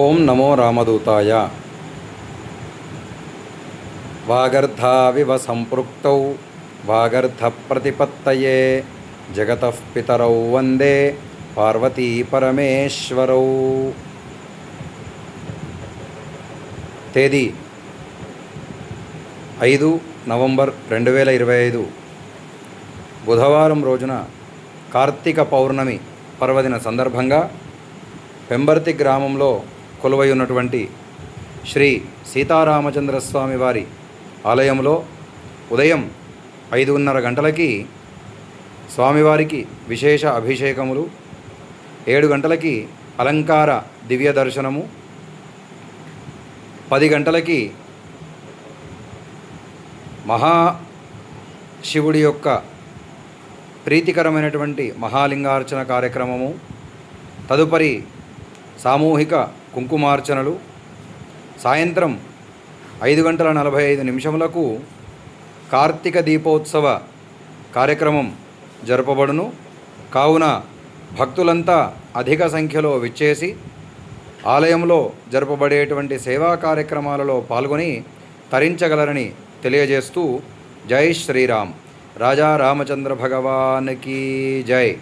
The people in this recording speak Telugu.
ఓం నమో రామదూతాయ. వాగర్ధావివ సంపృక్తౌ వాగర్ధ ప్రతిపత్తయే జగతః పితరౌ వందే పార్వతీ పరమేశ్వరౌ. తేదీ ఐదు నవంబర్ రెండు వేల ఇరవై ఐదు. బుధవారం రోజున కార్తీక పౌర్ణమి పర్వదిన సందర్భంగా పెంబర్తి గ్రామంలో కొలువై ఉన్నటువంటి శ్రీ సీతారామచంద్ర స్వామి వారి ఆలయంలో ఉదయం ఐదున్నర గంటలకి స్వామివారికి విశేష అభిషేకములు ఏడు గంటలకి అలంకార దివ్య దర్శనము పది గంటలకి మహా శివుడి యొక్క ప్రీతికరమైనటువంటి మహాలింగార్చన కార్యక్రమము తదుపరి సామూహిక కుంకుమార్చనలు. సాయంత్రం ఐదు గంటల నలభై ఐదు నిమిషములకు కార్తీక దీపోత్సవ కార్యక్రమం జరపబడును. కావున భక్తులంతా అధిక సంఖ్యలో విచ్చేసి ఆలయంలో జరపబడేటువంటి సేవా కార్యక్రమాలలో పాల్గొని తరించగలరని తెలియజేస్తూ జై శ్రీరామ్. రాజా రామచంద్ర భగవానికి జై.